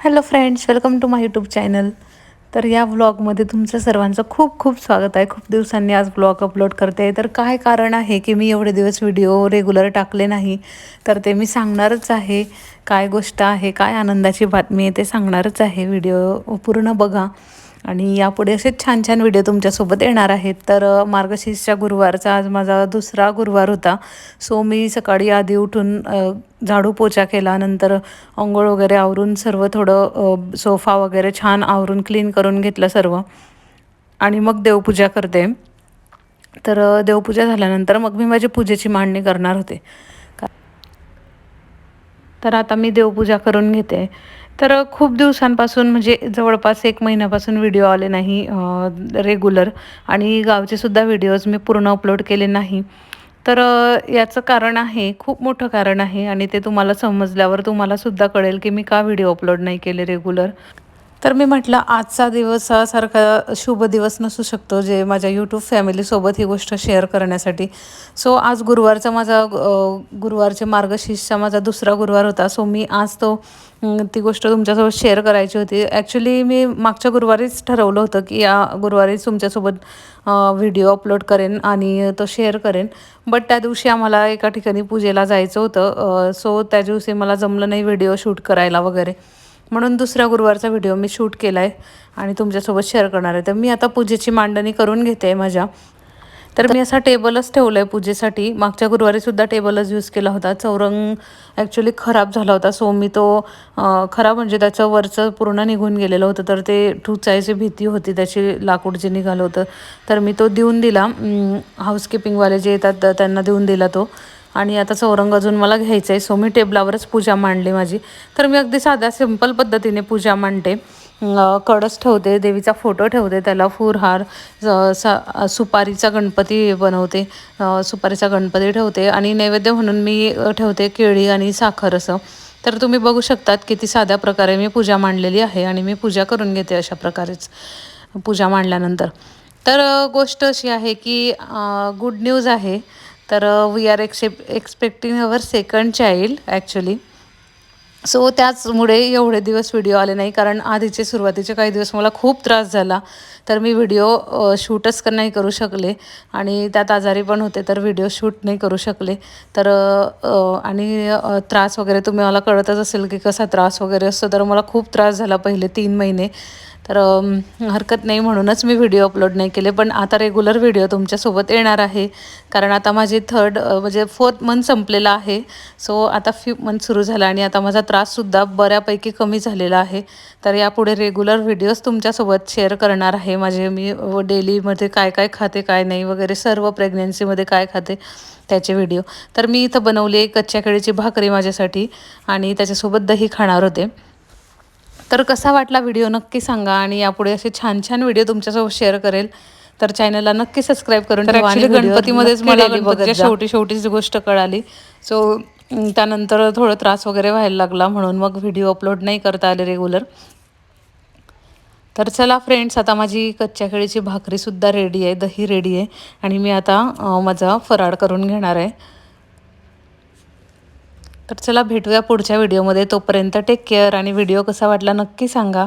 Hello friends welcome to my YouTube channel. तर या व्लॉगमध्ये तुमचं सर्वांचं खूप खूप स्वागत आहे. खूप दिवसांनी आज ब्लॉग अपलोड करते आहे. तर काय कारण आहे की मी एवढे दिवस व्हिडिओ रेग्युलर टाकले नाही? तर ते मी सांगणारच आहे. काय गोष्ट आहे काय आनंदाची बातमी आहे ते सांगणारच आहे. व्हिडिओ पूर्ण बघा. आणि यापुढे असे छान छान व्हिडिओ तुमच्यासोबत येणार आहेत. तर मार्गशीर्षच्या गुरुवारचा आज माझा दुसरा गुरुवार होता. सो मी सकाळी आधी उठून झाडू पोचा केला. नंतर अंघोळ वगैरे आवरून सर्व थोडं सोफा वगैरे छान आवरून क्लीन करून घेतलं सर्व. आणि मग देवपूजा करते. तर देवपूजा झाल्यानंतर मग मी माझी पूजेची मांडणी करणार होते. तर आता मी देवपूजा करून घेते. तर खूप दिवसांपासून म्हणजे जवळपास एक महिन्यापासून व्हिडिओ आले नाही रेग्युलर आणि गावचेसुद्धा व्हिडिओज मी पूर्ण अपलोड केले नाही. तर याचं कारण आहे खूप मोठं कारण आहे. आणि ते तुम्हाला समजल्यावर तुम्हालासुद्धा कळेल की मी का व्हिडिओ अपलोड नाही केले रेग्युलर तर मी म्हटलं आजचा दिवस हा सारखा शुभ दिवस नसू शकतो जे माझ्या यूट्यूब फॅमिलीसोबत ही गोष्ट शेअर करण्यासाठी. सो आज गुरुवारचा माझा गुरुवारचे मार्गशीर्षचा माझा दुसरा गुरुवार होता. सो मी आज तो ती गोष्ट तुमच्यासोबत शेअर करायची होती. ॲक्च्युली मी मागच्या गुरुवारीच ठरवलं होतं की या गुरुवारीच तुमच्यासोबत व्हिडिओ अपलोड करेन आणि तो शेअर करेन. बट त्या दिवशी आम्हाला एका ठिकाणी पूजेला जायचं होतं. सो त्या दिवशी मला जमलं नाही व्हिडिओ शूट करायला वगैरे. म्हणून दुसऱ्या गुरुवारचा व्हिडिओ मी शूट केला आहे आणि तुमच्यासोबत शेअर करणार आहे. तर मी आता पूजेची मांडणी करून घेते माझ्या. तर मी असा टेबलच ठेवला आहे पूजेसाठी. मागच्या गुरुवारीसुद्धा टेबलच यूज केला होता. चौरंग ॲक्च्युली खराब झाला होता. सो मी तो खराब म्हणजे त्याचं वरचं पूर्ण निघून गेलेलं होतं. तर ते ठुचायची भीती होती. त्याची लाकूड जे निघालं होतं. तर मी तो देऊन दिला. हाऊसकीपिंगवाले जे येतात त्यांना देऊन दिला तो. आणि आता चौरंग अजून मला घ्यायचं आहे सो मी टेबलावरच पूजा मांडली माझी. तर मी अगदी साध्या सिंपल पद्धतीने पूजा मांडते. कळस ठेवते देवीचा फोटो ठेवते त्याला फुरहार सा सुपारीचा गणपती बनवते सुपारीचा गणपती ठेवते आणि नैवेद्य म्हणून मी ठेवते केळी आणि साखर असं. तर तुम्ही बघू शकतात किती साध्या प्रकारे मी पूजा मांडलेली आहे आणि मी पूजा करून घेते अशा प्रकारेच पूजा मांडल्यानंतर. तर गोष्ट अशी आहे की गुड न्यूज आहे तर we are excep expecting our second child actually so त्याचमुळे एवढे दिवस व्हिडिओ आले नाही कारण आधीचे सुरुवातीचे काही दिवस मला खूप त्रास झाला. तर मी व्हिडिओ शूटच नाही करू शकले. आणि त्यात आजारी पण होते तर व्हिडिओ शूट नाही करू शकले. तर आणि त्रास वगैरे तुम्ही मला कळतच असेल की कसा त्रास वगैरे असतो. तर मला खूप त्रास झाला पहिले तीन महिने. तर हरकत नाही म्हणूनच मी व्हिडिओ अपलोड नाही केले. पण आता रेग्युलर व्हिडिओ तुमच्यासोबत येणार आहे. कारण आता माझी थर्ड म्हणजे फोर्थ मंथ संपलेला आहे. सो आता फिफ्थ मंथ सुरू झाला आणि आता माझा त्राससुद्धा बऱ्यापैकी कमी झालेला आहे. तर यापुढे रेग्युलर व्हिडिओज तुमच्यासोबत शेअर करणार आहे. माझे मी डेलीमध्ये काय काय खाते काय नाही वगैरे सर्व प्रेग्नेन्सीमध्ये काय खाते त्याचे व्हिडिओ तर मी इथं बनवली एक कच्च्या केळीची भाकरी माझ्यासाठी आणि त्याच्यासोबत दही खाणार होते. तर कसा वाटला व्हिडिओ नक्की सांगा आणि यापुढे असे छान छान व्हिडिओ तुमच्यासोबत शेअर करेल. तर चॅनलला नक्की सबस्क्राईब करून ठेवा आणि गणपतीमध्येच मला गणपतीच्या शेवटी शेवटीच गोष्ट कळाली. सो त्यानंतर थोडं त्रास वगैरे व्हायला लागला म्हणून मग व्हिडिओ अपलोड नाही करता आले रेग्युलर तर चला फ्रेंड्स आता माझी कच्च्या केळीची भाकरीसुद्धा रेडी आहे दही रेडी आहे आणि मी आता माझा फराळ करून घेणार आहे. तर चला भेटूया पुढच्या व्हिडिओमध्ये तोपर्यंत टेक केअर आणि व्हिडिओ कसा वाटला नक्की सांगा.